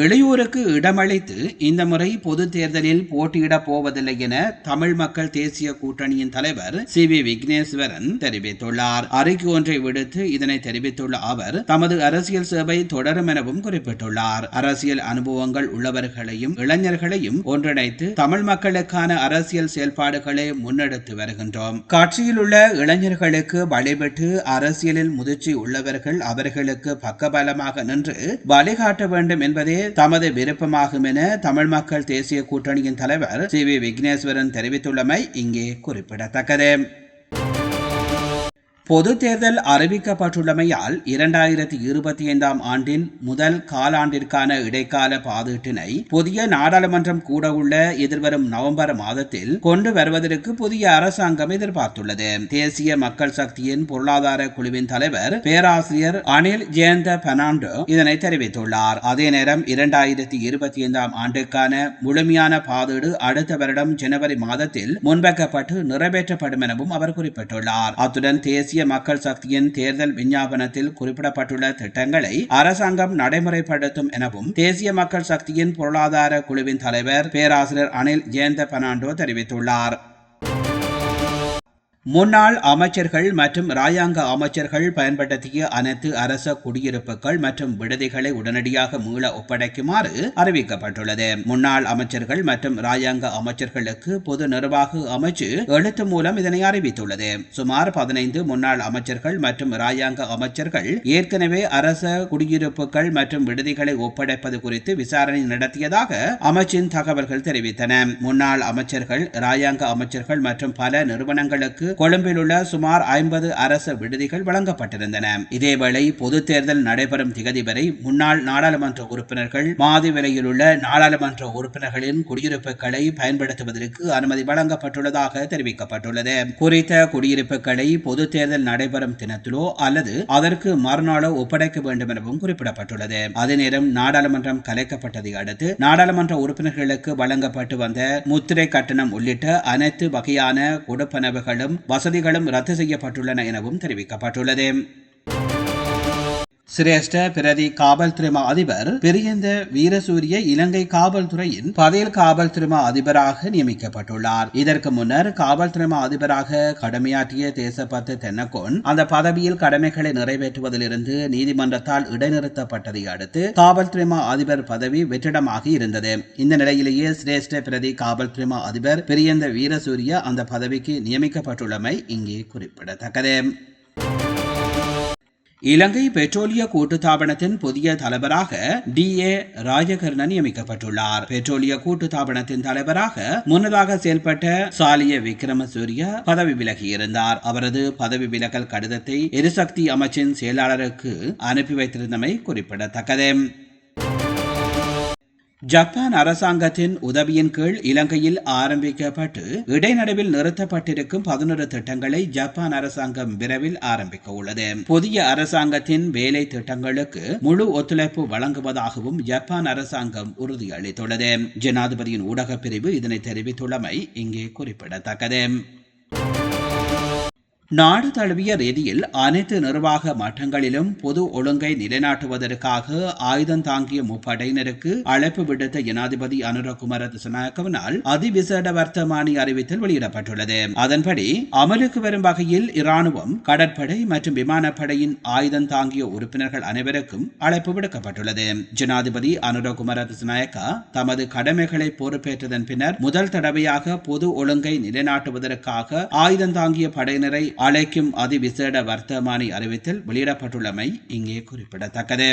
இளையோருக்கு இடமளித்து இந்த முறை பொது தேர்தலில் போட்டியிடப் போவதில்லை என தமிழ் மக்கள் தேசிய கூட்டணியின் தலைவர் சி வி விக்னேஸ்வரன் தெரிவித்துள்ளார். அறிக்கை ஒன்றை விடுத்து இதனை தெரிவித்துள்ள அவர் தமது அரசியல் சேவை தொடரும் எனவும் குறிப்பிட்டுள்ளார். அரசியல் அனுபவங்கள் உள்ளவர்களையும் இளைஞர்களையும் ஒன்றிணைத்து தமிழ் மக்களுக்கான அரசியல் செயல்பாடுகளை முன்னெடுத்து வருகின்றோம். கட்சியில் உள்ள இளைஞர்களுக்கு வழிபட்டு அரசியலில் முதிர்ச்சி உள்ளவர்கள் அவர்களுக்கு பக்கபலமாக நின்று வழிகாட்ட வேண்டும் என்பதே தமது விருப்பமாகும் என தமிழ் மக்கள் தேசிய கூட்டணியின் தலைவர் சி வி விக்னேஸ்வரன் தெரிவித்துள்ளமை இங்கே குறிப்பிடத்தக்கது. பொது தேர்தல் அறிவிக்கப்பட்டுள்ளமையால் இரண்டாயிரத்தி இருபத்தி ஐந்தாம் ஆண்டின் முதல் காலாண்டிற்கான இடைக்கால பாதீட்டினை புதிய நாடாளுமன்றம் கூட உள்ள எதிர்வரும் நவம்பர் மாதத்தில் கொண்டு வருவதற்கு புதிய அரசாங்கம் எதிர்பார்த்துள்ளது. தேசிய மக்கள் சக்தியின் பொருளாதார குழுவின் தலைவர் பேராசிரியர் அனில் ஜெயந்த பெர்னாண்டோ இதனை தெரிவித்துள்ளார். அதே நேரம் இரண்டாயிரத்தி இருபத்தி ஐந்தாம் ஆண்டுக்கான முழுமையான பாதீடு அடுத்த வருடம் ஜனவரி மாதத்தில் முன்வைக்கப்பட்டு நிறைவேற்றப்படும் எனவும் அவர் குறிப்பிட்டுள்ளார். அத்துடன் தேசிய தேசிய மக்கள் சக்தியின் தேர்தல் விஞ்ஞாபனத்தில் குறிப்பிடப்பட்டுள்ள திட்டங்களை அரசாங்கம் நடைமுறைப்படுத்தும் எனவும் தேசிய மக்கள் சக்தியின் பொருளாதார குழுவின் தலைவர் பேராசிரியர் அனில் ஜெயந்த பெர்னாண்டோ தெரிவித்துள்ளார். முன்னாள் அமைச்சர்கள் மற்றும் ராயாங்க அமைச்சர்கள் பயன்படுத்திய அனைத்து அரச குடியிருப்புகள் மற்றும் விடுதிகளை உடனடியாக மீள ஒப்படைக்குமாறு அறிவிக்கப்பட்டுள்ளது. முன்னாள் அமைச்சர்கள் மற்றும் ராயாங்க அமைச்சர்களுக்கு பொது நிர்வாக அமைச்சு எழுத்து மூலம் இதனை அறிவித்துள்ளது. சுமார் பதினைந்து முன்னாள் அமைச்சர்கள் மற்றும் ராயாங்க அமைச்சர்கள் ஏற்கனவே அரச குடியிருப்புகள் மற்றும் விடுதிகளை ஒப்படைப்பது குறித்து விசாரணை நடத்தியதாக அமைச்சின் தகவல்கள் தெரிவித்தன. முன்னாள் அமைச்சர்கள் ராயாங்க அமைச்சர்கள் மற்றும் பல நிறுவனங்களுக்கு கொழும்பில் உள்ள சுமார் ஐம்பது அரச விடுதிகள் வழங்கப்பட்டிருந்தன. இதேவேளை பொது தேர்தல் நடைபெறும் திகதி வரை முன்னாள் நாடாளுமன்ற உறுப்பினர்கள் மாதிவிலையில் உள்ள நாடாளுமன்ற உறுப்பினர்களின் குடியிருப்புகளை பயன்படுத்துவதற்கு அனுமதி வழங்கப்பட்டுள்ளதாக தெரிவிக்கப்பட்டுள்ளது. குறித்த குடியிருப்புகளை பொது தேர்தல் நடைபெறும் தினத்திலோ அல்லது அதற்கு மறுநாளோ ஒப்படைக்க வேண்டும் எனவும் குறிப்பிடப்பட்டுள்ளது. அதே நேரம் நாடாளுமன்றம் கலைக்கப்பட்டதை அடுத்து நாடாளுமன்ற உறுப்பினர்களுக்கு வழங்கப்பட்டு வந்த முத்திரை கட்டணம் உள்ளிட்ட அனைத்து வகையான கொடுப்பனவுகளும் வசதிகளும் ரத்து செய்யப்பட்டுள்ளன எனவும் தெரிவிக்கப்பட்டுள்ளது. சிரேஷ்ட பிரதி காவல்துறை அதிபர் பெரியந்த வீரசூரிய இலங்கை காவல்துறையின் பதில் காவல்துறை அதிபராக நியமிக்கப்பட்டுள்ளார். இதற்கு முன்னர் காவல்துறை அதிபராக கடமையாற்றிய தேசப்பத்து தென்னகோன் அந்த பதவியில் கடமைகளை நிறைவேற்றுவதிலிருந்து நீதிமன்றத்தால் இடைநிறுத்தப்பட்டதை அடுத்து காவல்துறை அதிபர் பதவி வெற்றிடமாக இருந்தது. இந்த நிலையிலேயே சிரேஷ்ட பிரதி காவல்துறை அதிபர் பெரியந்த வீரசூரிய அந்த பதவிக்கு நியமிக்கப்பட்டுள்ளமை இங்கே குறிப்பிடத்தக்கது. இலங்கை பெட்ரோலிய கூட்டுத்தாபனத்தின் புதிய தலைவராக டி. ஏ. ராஜகர்ணன் நியமிக்கப்பட்டுள்ளார். பெட்ரோலிய கூட்டுத்தாபனத்தின் தலைவராக முன்னதாக செயல்பட்ட சாலிய விக்ரமசூரிய பதவி விலகியிருந்தார். அவரது பதவி விலகல் கடிதத்தை எரிசக்தி அமைச்சின் செயலாளருக்கு அனுப்பி வைத்திருந்தமை குறிப்பிடத்தக்கது. ஜப்பான் அரசாங்கத்தின் உதவியின் கீழ் இலங்கையில் ஆரம்பிக்கப்பட்டு இடைநடுவில் நிறுத்தப்பட்டிருக்கும் பதினொரு திட்டங்களை ஜப்பான் அரசாங்கம் விரைவில் ஆரம்பிக்க உள்ளது. புதிய அரசாங்கத்தின் வேலை திட்டங்களுக்கு முழு ஒத்துழைப்பு வழங்குவதாகவும் ஜப்பான் அரசாங்கம் உறுதியளித்துள்ளது. ஜனாதிபதியின் ஊடகப் பிரிவு இதனை தெரிவித்துள்ளமை இங்கே குறிப்பிடத்தக்கது. நாடு தழுவிய ரீதியில் அனைத்து நிர்வாக மட்டங்களிலும் பொது ஒழுங்கை நிலைநாட்டுவதற்காக ஆயுதம் தாங்கிய முப்படையினருக்கு அழைப்பு விடுத்த ஜனாதிபதி அனுரகுமார திசநாயக்கவினால் அதிவிசேட வர்த்தமானி அறிவித்தல் வெளியிடப்பட்டுள்ளது. அதன்படி அமலுக்கு வரும் வகையில் இராணுவம் கடற்படை மற்றும் விமானப்படையின் ஆயுதம் தாங்கிய உறுப்பினர்கள் அனைவருக்கும் அழைப்பு விடுக்கப்பட்டுள்ளது. ஜனாதிபதி அனுரகுமார திசநாயக்கா தமது கடமைகளை பொறுப்பேற்றதன் பின்னர் முதல் தடவையாக பொது ஒழுங்கை நிலைநாட்டுவதற்காக ஆயுதம் தாங்கிய படையினரை அழைக்கும் அதிவிசேட வர்த்தமானி அறிவித்தல் வெளியிடப்பட்டுள்ளமை இங்கே குறிப்பிடத்தக்கது.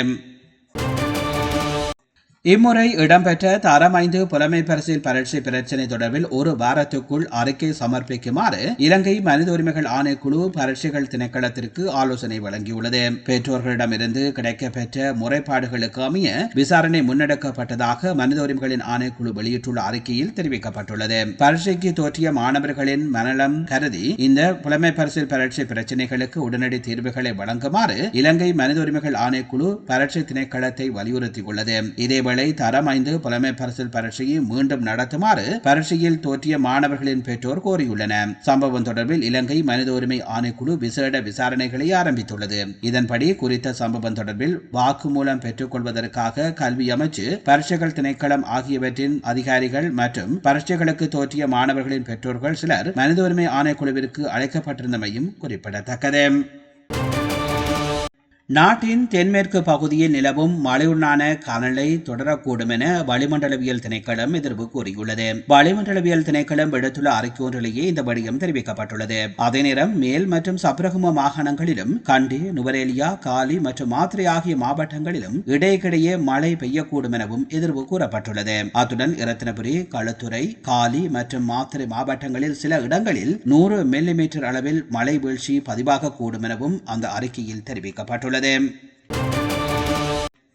இம்முறை இடம்பெற்ற தரம் ஐந்து புலமை பரிசில் பரட்சி பிரச்சினை தொடர்பில் ஒரு வாரத்துக்குள் அறிக்கை சமர்ப்பிக்குமாறு இலங்கை மனித உரிமைகள் ஆணைக்குழு பரட்சிகள் திணைக்களத்திற்கு ஆலோசனை வழங்கியுள்ளது. பெற்றோர்களிடமிருந்து கிடைக்கப்பெற்ற முறைப்பாடுகளுக்கு அமைய விசாரணை முன்னெடுக்கப்பட்டதாக மனித உரிமைகளின் ஆணைக்குழு வெளியிட்டுள்ள அறிக்கையில் தெரிவிக்கப்பட்டுள்ளது. பரீட்சைக்கு தோற்றிய மாணவர்களின் மனநலம் கருதி இந்த புலமை பரிசில் பரட்சி பிரச்சினைகளுக்கு உடனடி தீர்வுகளை வழங்குமாறு இலங்கை மனித உரிமைகள் ஆணைக்குழு பரட்சி திணைக்களத்தை வலியுறுத்தியுள்ளது. இதேவேளை இதேவேளை தரம் ஐந்து புலமை பரிசில் பரீட்சையை மீண்டும் நடத்துமாறு பரீட்சையில் தோற்றிய மாணவர்களின் பெற்றோர் கோரியுள்ளனர். சம்பவம் தொடர்பில் இலங்கை மனித உரிமை ஆணைக்குழு விசேட விசாரணைகளை ஆரம்பித்துள்ளது. இதன்படி குறித்த சம்பவம் தொடர்பில் வாக்குமூலம் பெற்றுக் கொள்வதற்காக கல்வி அமைச்சு பரீட்சைகள் திணைக்களம் ஆகியவற்றின் அதிகாரிகள் மற்றும் பரீட்சைகளுக்கு தோற்றிய மாணவர்களின் பெற்றோர்கள் சிலர் மனித உரிமை ஆணைக்குழுவிற்கு அழைக்கப்பட்டிருந்தமையும் குறிப்பிடத்தக்கது. நாட்டின் தென்மேற்கு பகுதியில் நிலவும் மழையுண்டான காலநிலை தொடரக்கூடும் என வளிமண்டலவியல் திணைக்களம் எதிர்ப்பு கூறியுள்ளது. வளிமண்டலவியல் திணைக்களம் விடுத்துள்ள அறிக்கை ஒன்றிலேயே இந்த வடிவம் தெரிவிக்கப்பட்டுள்ளது. அதே நேரம் மேல் மற்றும் சப்ரகும மாகாணங்களிலும் கண்டி நுவரேலியா காலி மற்றும் மாத்திரை ஆகிய மாவட்டங்களிலும் இடையிடையே மழை பெய்யக்கூடும் எனவும் எதிர்ப்பு கூறப்பட்டுள்ளது. அத்துடன் இரத்தினபுரி களுத்துறை காலி மற்றும் மாத்திரை மாவட்டங்களில் சில இடங்களில் நூறு மில்லிமீட்டர் அளவில் மழை வீழ்ச்சி பதிவாகக்கூடும் எனவும் அந்த அறிக்கையில் தெரிவிக்கப்பட்டுள்ளது. them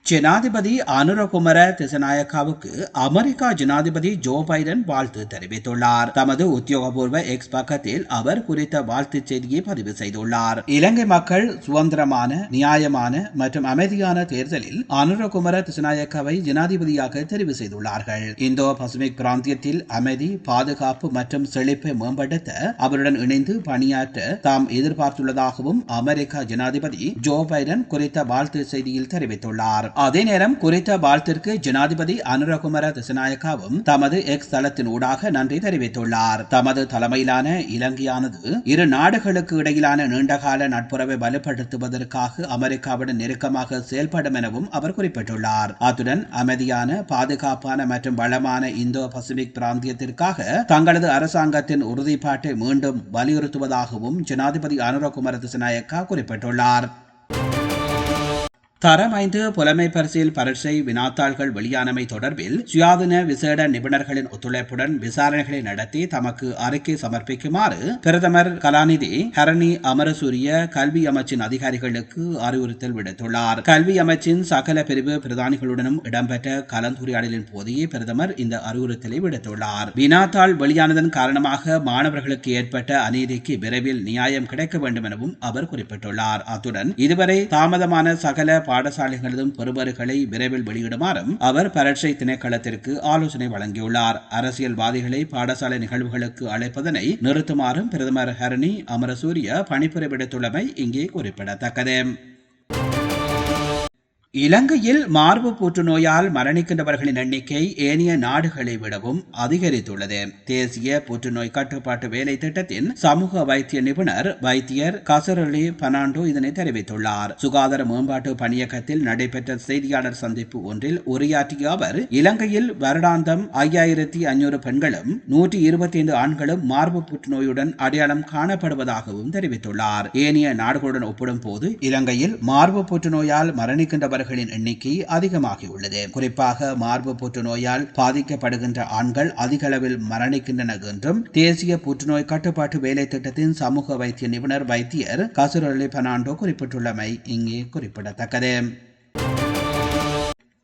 ஜனாதிபதி அனுரகுமர திசநாயக்காவுக்கு அமெரிக்கா ஜனாதிபதி ஜோ பைடன் வாழ்த்து தெரிவித்துள்ளார். தமது உத்தியோகபூர்வ எக்ஸ் பக்கத்தில் அவர் குறித்த வாழ்த்து செய்தியை பதிவு செய்துள்ளார். இலங்கை மக்கள் சுதந்திரமான நியாயமான மற்றும் அமைதியான தேர்தலில் அனுரகுமர திசநாயக்காவை ஜனாதிபதியாக தெரிவு செய்துள்ளார்கள். இந்தோ பசிபிக் பிராந்தியத்தில் அமைதி பாதுகாப்பு மற்றும் செழிப்பை மேம்படுத்த அவருடன் இணைந்து பணியாற்ற தாம் எதிர்பார்த்துள்ளதாகவும் அமெரிக்கா ஜனாதிபதி ஜோ பைடன் குறித்த வாழ்த்து செய்தியில் தெரிவித்துள்ளார். அதே நேரம் குறித்த வாழ்த்திற்கு ஜனாதிபதி அனுரகுமர திசநாயக்காவும் தமது எக்ஸ் தளத்தின் ஊடாக நன்றி தெரிவித்துள்ளார். தமது தலைமையிலான இலங்கையானது இரு நாடுகளுக்கு இடையிலான நீண்டகால நட்புறவை வலுப்படுத்துவதற்காக அமெரிக்காவுடன் நெருக்கமாக செயல்படும் எனவும் அவர் குறிப்பிட்டுள்ளார். அத்துடன் அமைதியான பாதுகாப்பான மற்றும் வளமான இந்தோ பசிபிக் பிராந்தியத்திற்காக தங்களது அரசாங்கத்தின் உறுதிப்பாட்டை மீண்டும் வலியுறுத்துவதாகவும் ஜனாதிபதி அனுரகுமர திசநாயக்கா குறிப்பிட்டுள்ளார். தரம் ஐந்து புலமை பரிசில் பரீட்சை வினாத்தாள்கள் வெளியானமை தொடர்பில் சுயாதீன விசேட நிபுணர்களின் ஒத்துழைப்புடன் விசாரணைகளை நடத்தி தமக்கு அறிக்கை சமர்ப்பிக்குமாறு பிரதமர் கலாநிதி ஹரணி அமரசூரிய கல்வி அமைச்சின் அதிகாரிகளுக்கு அறிவுறுத்தல் விடுத்துள்ளார். கல்வி அமைச்சின் சகல பிரிவு பிரதானிகளுடனும் இடம்பெற்ற கலந்துரையாடலின் போதே பிரதமர் இந்த அறிவுறுத்தலை விடுத்துள்ளார். வினாத்தாள் வெளியானதன் காரணமாக மாணவர்களுக்கு ஏற்பட்ட அநீதிக்கு விரைவில் நியாயம் கிடைக்க வேண்டும் எனவும் அவர் குறிப்பிட்டுள்ளார். அத்துடன் இதுவரை தாமதமான சகல பாடசாலைகளதும் பெறுபர்களை விரைவில் வெளியிடுமாறும் அவர் பரட்சை திணைக்களத்திற்கு ஆலோசனை வழங்கியுள்ளார். அரசியல்வாதிகளை பாடசாலை நிகழ்வுகளுக்கு அழைப்பதனை நிறுத்துமாறும் பிரதமர் ஹரணி அமரசூரிய பணிப்புரை விடுத்துள்ளமை இங்கே குறிப்பிடத்தக்கது. இலங்கையில் மார்பு புற்றுநோயால் மரணிக்கின்றவர்களின் எண்ணிக்கை ஏனைய நாடுகளை விடவும் அதிகரித்துள்ளது. தேசிய புற்றுநோய் கட்டுப்பாட்டு வேலை திட்டத்தின் சமூக வைத்திய நிபுணர் வைத்தியர் கசரலி பனாண்டோ இதனை தெரிவித்துள்ளார். சுகாதார மேம்பாட்டு பணியகத்தில் நடைபெற்ற செய்தியாளர் சந்திப்பு ஒன்றில் உரையாற்றிய அவர் இலங்கையில் வருடாந்தம் ஐயாயிரத்தி ஐநூறு பெண்களும் நூற்றி இருபத்தி ஐந்து ஆண்களும் மார்பு புற்றுநோயுடன் அடையாளம் காணப்படுவதாகவும் தெரிவித்துள்ளார். ஏனைய நாடுகளுடன் ஒப்பிடும் போது இலங்கையில் மார்பு புற்றுநோயால் மரணிக்கின்றவர்கள் அவர்களின் எண்ணிக்கை அதிகமாகியுள்ளது. குறிப்பாக மார்பு புற்றுநோயால் பாதிக்கப்படுகின்ற ஆண்கள் அதிக அளவில் மரணிக்கின்றன என்றும் தேசிய புற்றுநோய் கட்டுப்பாட்டு வேலை திட்டத்தின் சமூக வைத்திய நிபுணர் வைத்தியர் கசுரலி பனாண்டோ குறிப்பிட்டுள்ளமை இங்கே குறிப்பிடத்தக்கது.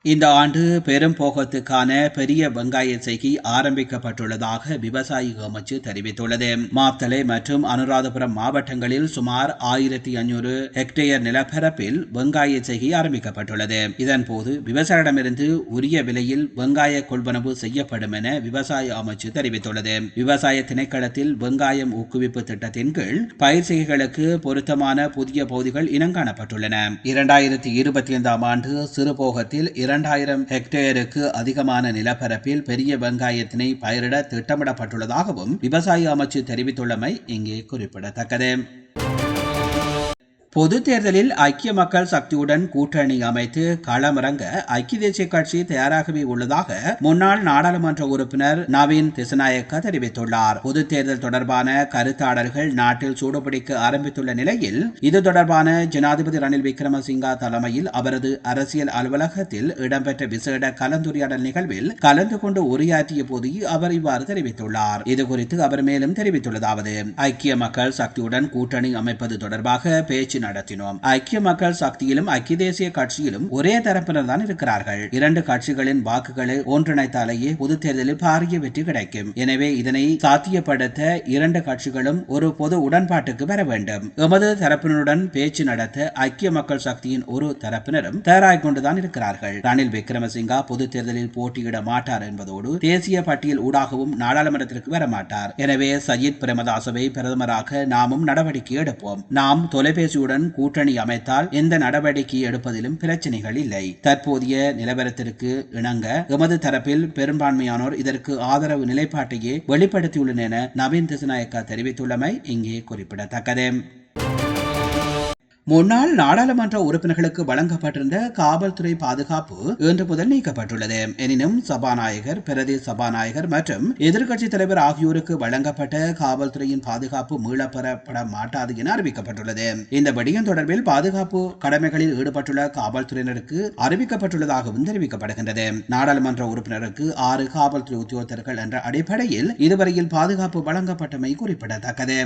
இந்த ஆண்டு பெரும்போகத்துக்கான பெரிய வெங்காய செய்கை ஆரம்பிக்கப்பட்டுள்ளதாக விவசாய அமைச்சு தெரிவித்துள்ளது. மாத்தளை மற்றும் அனுராதபுரம் மாவட்டங்களில் சுமார் ஆயிரத்தி ஐநூறு ஹெக்டேயர் நிலப்பரப்பில் வெங்காய செய்கை ஆரம்பிக்கப்பட்டுள்ளது. இதன்போது விவசாயிடமிருந்து உரிய விலையில் வெங்காய கொள்வனவு செய்யப்படும் என விவசாய அமைச்சு தெரிவித்துள்ளது. விவசாய திணைக்களத்தில் வெங்காயம் ஊக்குவிப்பு திட்டத்தின் கீழ் பயிர் செய்கைகளுக்கு பொருத்தமான புதிய பகுதிகள் இனங்காணப்பட்டுள்ளன இரண்டாயிரத்தி இருபத்தி ஐந்தாம் ஆண்டு சிறுபோகத்தில் இரண்டாயிரம் ஹெக்டேருக்கு அதிகமான நிலப்பரப்பில் பெரிய வெங்காயத்தினை பயிரிட திட்டமிடப்பட்டுள்ளதாகவும் விவசாய அமைச்சு தெரிவித்துள்ளமை இங்கே குறிப்பிடத்தக்கது. பொது தேர்தலில் ஐக்கிய மக்கள் சக்தியுடன் கூட்டணி அமைத்து களமிறங்க ஐக்கிய தேசிய கட்சி தயாராகவே உள்ளதாக முன்னாள் நாடாளுமன்ற உறுப்பினர் நவீன் திசநாயக்க தெரிவித்துள்ளார். பொது தேர்தல் தொடர்பான கருத்தாடல்கள் நாட்டில் சூடுபிடிக்க ஆரம்பித்துள்ள நிலையில் இது தொடர்பான ஜனாதிபதி ரணில் விக்ரமசிங்கா தலைமையில் அவரது அரசியல் அலுவலகத்தில் இடம்பெற்ற விசேட கலந்துரையாடல் நிகழ்வில் கலந்து கொண்டு உரையாற்றிய போது அவர் இவ்வாறு தெரிவித்துள்ளார். இதுகுறித்து அவர் மேலும் தெரிவித்துள்ளதாவது ஐக்கிய மக்கள் சக்தியுடன் கூட்டணி அமைப்பது தொடர்பாக பேச்சு நடத்தினோம். ஐக்கிய மக்கள் சக்தியிலும் ஐக்கிய தேசிய கட்சியிலும் ஒரே தரப்பினர் தான் இருக்கிறார்கள். இரண்டு கட்சிகளின் வாக்குகளை ஒன்றிணைத்தாலேயே பொது தேர்தலில் பாரிய வெற்றி கிடைக்கும். எனவே இதனை சாத்தியப்படுத்த இரண்டு கட்சிகளும் ஒரு பொது உடன்பாட்டுக்கு வர வேண்டும். எமது தரப்பினருடன் பேச்சு நடத்த ஐக்கிய மக்கள் சக்தியின் ஒரு தரப்பினரும் தயாராக கொண்டுதான் இருக்கிறார்கள். ரணில் விக்ரமசிங்கா பொது தேர்தலில் போட்டியிட மாட்டார் என்பதோடு தேசிய பட்டியல் ஊடாகவும் நாடாளுமன்றத்திற்கு வர மாட்டார். எனவே சஜித் பிரேமதாசவை பிரதமராக நாமும் நடவடிக்கை எடுப்போம். நாம் தொலைபேசியுடன் கூட்டணி அமைத்தால் எந்த நடவடிக்கை எடுப்பதிலும் பிரச்சனைகள் இல்லை. தற்போதைய நிலவரத்திற்கு இணங்க எமது தரப்பில் பெரும்பான்மையானோர் இதற்கு ஆதரவு நிலைப்பாட்டையே வெளிப்படுத்தியுள்ளனர் என நவீன் திசுநாயக்கா தெரிவித்துள்ளமை இங்கே குறிப்பிடத்தக்கது. முன்னாள் நாடாளுமன்ற உறுப்பினர்களுக்கு வழங்கப்பட்டிருந்த காவல்துறை பாதுகாப்பு இன்று முதல் நீக்கப்பட்டுள்ளது. எனினும் சபாநாயகர் பிரதி சபாநாயகர் மற்றும் எதிர்க்கட்சி தலைவர் ஆகியோருக்கு வழங்கப்பட்ட காவல்துறையின் பாதுகாப்பு மீளப்பெறப்பட மாட்டாது என அறிவிக்கப்பட்டுள்ளது. இந்த விடயம் தொடர்பில் பாதுகாப்பு கடமைகளில் ஈடுபட்டுள்ள காவல்துறையினருக்கு அறிவிக்கப்பட்டுள்ளதாகவும் தெரிவிக்கப்படுகின்றது. நாடாளுமன்ற உறுப்பினருக்கு ஆறு காவல்துறை உத்தியோகத்தர்கள் என்ற அடிப்படையில் இதுவரையில் பாதுகாப்பு வழங்கப்பட்டமை குறிப்பிடத்தக்கது.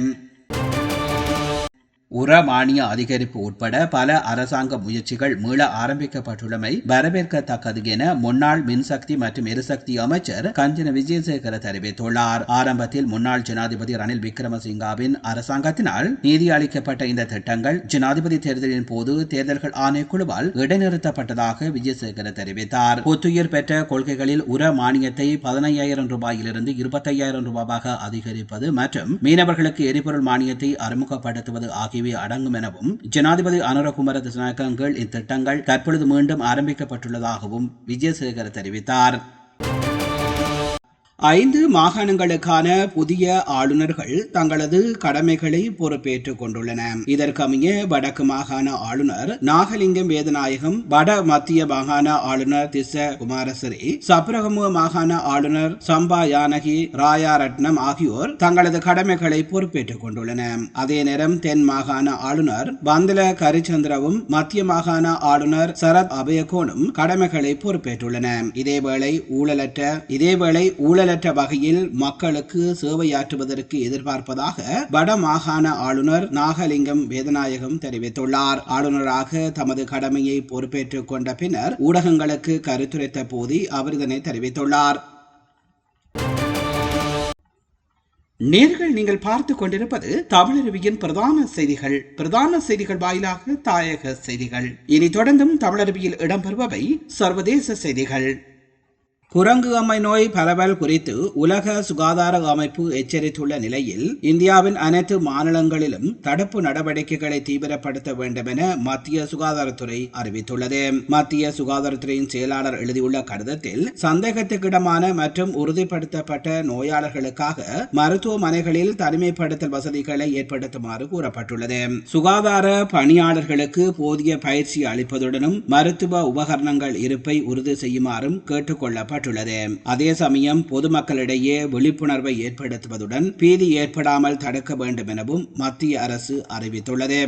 உர மானிய அதிகரிப்பு உட்பட பல அரசாங்க முயற்சிகள் மீள ஆரம்பிக்கப்பட்டுள்ளமை வரவேற்கத்தக்கது என முன்னாள் மின்சக்தி மற்றும் எரிசக்தி அமைச்சர் கஞ்சன விஜயசேகர தெரிவித்துள்ளார். ஆரம்பத்தில் முன்னாள் ஜனாதிபதி ரணில் விக்ரமசிங்காவின் அரசாங்கத்தினால் நிதி அளிக்கப்பட்ட இந்த திட்டங்கள் ஜனாதிபதி தேர்தலின் போது தேர்தல்கள் ஆணைக்குழுவால் இடைநிறுத்தப்பட்டதாக விஜயசேகர தெரிவித்தார். புத்துயிர் பெற்ற கொள்கைகளில் உர மானியத்தை பதினையாயிரம் ரூபாயிலிருந்து இருபத்தையாயிரம் ரூபாயாக அதிகரிப்பது மற்றும் மீனவர்களுக்கு எரிபொருள் மானியத்தை அறிமுகப்படுத்துவது ஆகியவை ஆகியவை அடங்கும் எனவும் ஜனாதிபதி அனுரகுமர திசாநாயக்கங்கள் இத்திட்டங்கள் தற்பொழுது மீண்டும் ஆரம்பிக்கப்பட்டுள்ளதாகவும் விஜயசேகர் தெரிவித்தார். ஐந்து மாகாணங்களுக்கான புதிய ஆளுநர்கள் தங்களது கடமைகளை பொறுப்பேற்றுக் கொண்டுள்ளன. இதற்கமைய வடக்கு மாகாண ஆளுநர் நாகலிங்கம் வேதநாயகம் வட மத்திய மாகாண ஆளுநர் திச குமாரசிறி சப்ரகமுக மாகாண ஆளுநர் சம்பா யானகி ராயாரட்னம் ஆகியோர் தங்களது கடமைகளை பொறுப்பேற்றுக் கொண்டுள்ளன. அதே நேரம் தென் மாகாண ஆளுநர் பந்தல கரிச்சந்திரவும் மத்திய மாகாண ஆளுநர் சரத் அபயகோனும் கடமைகளை பொறுப்பேற்றுள்ளன. இதேவேளை ஊழலற்ற இதேவேளை ஊழல் ஊழலற்ற வகையில் மக்களுக்கு சேவையாற்றுவதற்கு எதிர்பார்ப்பதாக வடமாகாண ஆளுநர் நாகலிங்கம் வேதநாயகம் தெரிவித்துள்ளார். ஆளுநராக தமது கடமையை பொறுப்பேற்றுக் கொண்ட பின்னர் ஊடகங்களுக்கு கருத்துரைத்த போது அவர் இதனை தெரிவித்துள்ளார். நேர்கள் நீங்கள் பார்த்து கொண்டிருப்பது தமிழருவியின் பிரதான செய்திகள். பிரதான செய்திகள் வாயிலாக தாயக செய்திகள். இனி தொடர்ந்தும் தமிழருவியில் இடம்பெறுபவை சர்வதேச செய்திகள். குரங்கு அம்மை நோய் பரவல் குறித்து உலக சுகாதார அமைப்பு எச்சரித்துள்ள நிலையில் இந்தியாவின் அனைத்து மாநிலங்களிலும் தடுப்பு நடவடிக்கைகளை தீவிரப்படுத்த வேண்டும் என மத்திய சுகாதாரத்துறை அறிவித்துள்ளது. மத்திய சுகாதாரத்துறையின் செயலாளர் எழுதியுள்ள கடிதத்தில் சந்தேகத்துக்கிடமான மற்றும் உறுதிப்படுத்தப்பட்ட நோயாளர்களுக்காக மருத்துவமனைகளில் தனிமைப்படுத்தல் வசதிகளை ஏற்படுத்துமாறு கூறப்பட்டுள்ளது. சுகாதார பணியாளர்களுக்கு போதிய பயிற்சி அளிப்பதுடனும் மருத்துவ உபகரணங்கள் இருப்பை உறுதி செய்யுமாறும் கேட்டுக்கொள்ளப்பட்டு செய்யப்பட்டுள்ளது அதே சமயம் பொதுமக்களிடையே விழிப்புணர்வை ஏற்படுத்துவதுடன் பீதி ஏற்படாமல் தடுக்க வேண்டும் எனவும் மத்திய அரசு அறிவித்துள்ளது.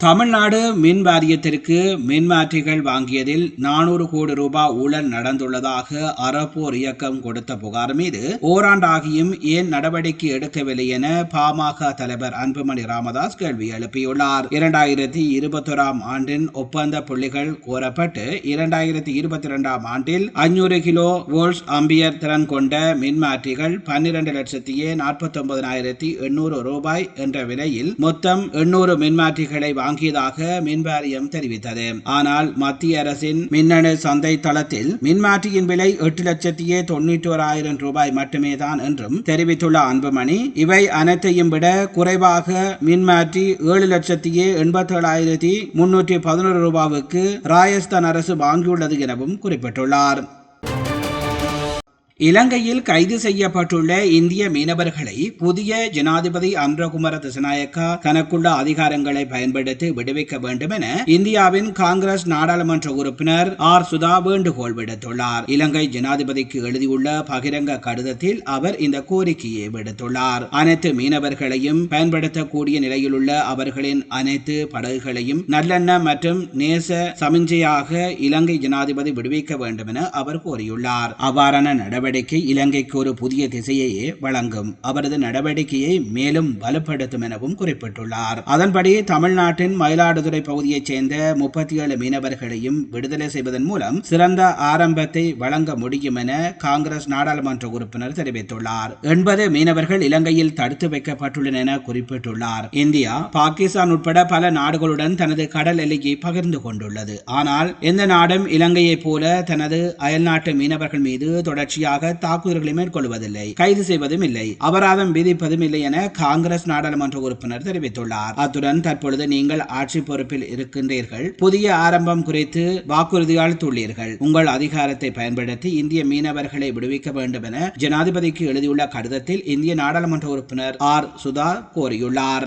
தமிழ்நாடு மின் வாரியத்திற்கு மின்மாற்றிகள் வாங்கியதில் நானூறு கோடி ரூபாய் ஊழல் நடந்துள்ளதாக அறப்போர் இயக்கம் கொடுத்த புகார் மீது ஓராண்டாகியும் ஏன் நடவடிக்கை எடுக்கவில்லை என பாமக தலைவர் அன்புமணி ராமதாஸ் கேள்வி எழுப்பியுள்ளார். இரண்டாயிரத்தி இருபத்தொராம் ஆண்டின் ஒப்பந்த புள்ளிகள் கோரப்பட்டு இரண்டாயிரத்தி இருபத்தி இரண்டாம் ஆண்டில் அஞ்சூறு கிலோ வோல்ட்ஸ் அம்பியர் திறன் கொண்ட மின்மாற்றிகள் பன்னிரண்டு லட்சத்தியே நாற்பத்தி ஒன்பதாயிரத்தி எண்ணூறு ரூபாய் என்ற விலையில் மொத்தம் எண்ணூறு மின்மாற்றிகளை வாங்கியதாக மின்வாரியம் தெரிவித்தது. ஆனால் மத்திய அரசின் மின்னணு சந்தை தளத்தில் மின்மாற்றியின் விலை எட்டு லட்சத்தியே தொன்னூற்றி ஓராயிரம் ரூபாய் மட்டுமே தான் என்றும் தெரிவித்துள்ள அன்புமணி இவை அனைத்தையும் விட குறைவாக மின்மாற்றி ஏழு லட்சத்தியே எண்பத்தி ஏழாயிரத்தி முன்னூற்றி பதினோரு ரூபாவுக்கு ராஜஸ்தான் அரசு வாங்கியுள்ளது எனவும் குறிப்பிட்டுள்ளார். இலங்கையில் கைது செய்யப்பட்டுள்ள இந்திய மீனவர்களை புதிய ஜனாதிபதி அன்றகுமர திசநாயக்கா தனக்குள்ள அதிகாரங்களை பயன்படுத்தி விடுவிக்க வேண்டும் என இந்தியாவின் காங்கிரஸ் நாடாளுமன்ற உறுப்பினர் ஆர் சுதா வேண்டுகோள் விடுத்துள்ளார். இலங்கை ஜனாதிபதிக்கு எழுதியுள்ள பகிரங்க கடிதத்தில் அவர் இந்த கோரிக்கையை விடுத்துள்ளார். அனைத்து மீனவர்களையும் பயன்படுத்தக்கூடிய நிலையில் உள்ள அவர்களின் அனைத்து படகுகளையும் நல்லெண்ண மற்றும் நேச சமிஞ்சையாக இலங்கை ஜனாதிபதி விடுவிக்க வேண்டும் என அவர் கோரியுள்ளார். அவ்வாறான நடவடிக்கை நடவடிக்கை இலங்கைக்கு ஒரு புதிய திசையையே வழங்கும். அவரது நடவடிக்கையை மேலும் வலுப்படுத்தும் எனவும் குறிப்பிட்டுள்ளார். அதன்படி தமிழ்நாட்டின் மயிலாடுதுறை பகுதியைச் சேர்ந்த முப்பத்தி ஏழு மீனவர்களையும் விடுதலை செய்வதன் மூலம் சிறந்த ஆரம்பத்தை வழங்க முடியும் என காங்கிரஸ் நாடாளுமன்ற உறுப்பினர் தெரிவித்துள்ளார். எண்பது மீனவர்கள் இலங்கையில் தடுத்து வைக்கப்பட்டுள்ளனர் என குறிப்பிட்டுள்ளார். இந்தியா பாகிஸ்தான் உட்பட பல நாடுகளுடன் தனது கடல் எல்லையை பகிர்ந்து கொண்டுள்ளது. ஆனால் எந்த நாடும் இலங்கையைப் போல தனது அயல்நாட்டு மீனவர்கள் மீது தொடர்ச்சியாக தாக்குதல்களை மேற்கொள்வதில்லை கைது செய்வதும் இல்லை அபராதம் விதிப்பதும் இல்லை என காங்கிரஸ் நாடாளுமன்ற உறுப்பினர் தெரிவித்துள்ளார். அத்துடன் தற்பொழுது நீங்கள் ஆட்சி பொறுப்பில் இருக்கின்றீர்கள். புதிய ஆரம்பம் குறித்து வாக்குறுதி அளித்துள்ளீர்கள் உங்கள் அதிகாரத்தை பயன்படுத்தி இந்திய மீனவர்களை விடுவிக்க வேண்டும் என ஜனாதிபதிக்கு எழுதியுள்ள கடிதத்தில் இந்திய நாடாளுமன்ற உறுப்பினர் ஆர். சுதா கோரியுள்ளார்.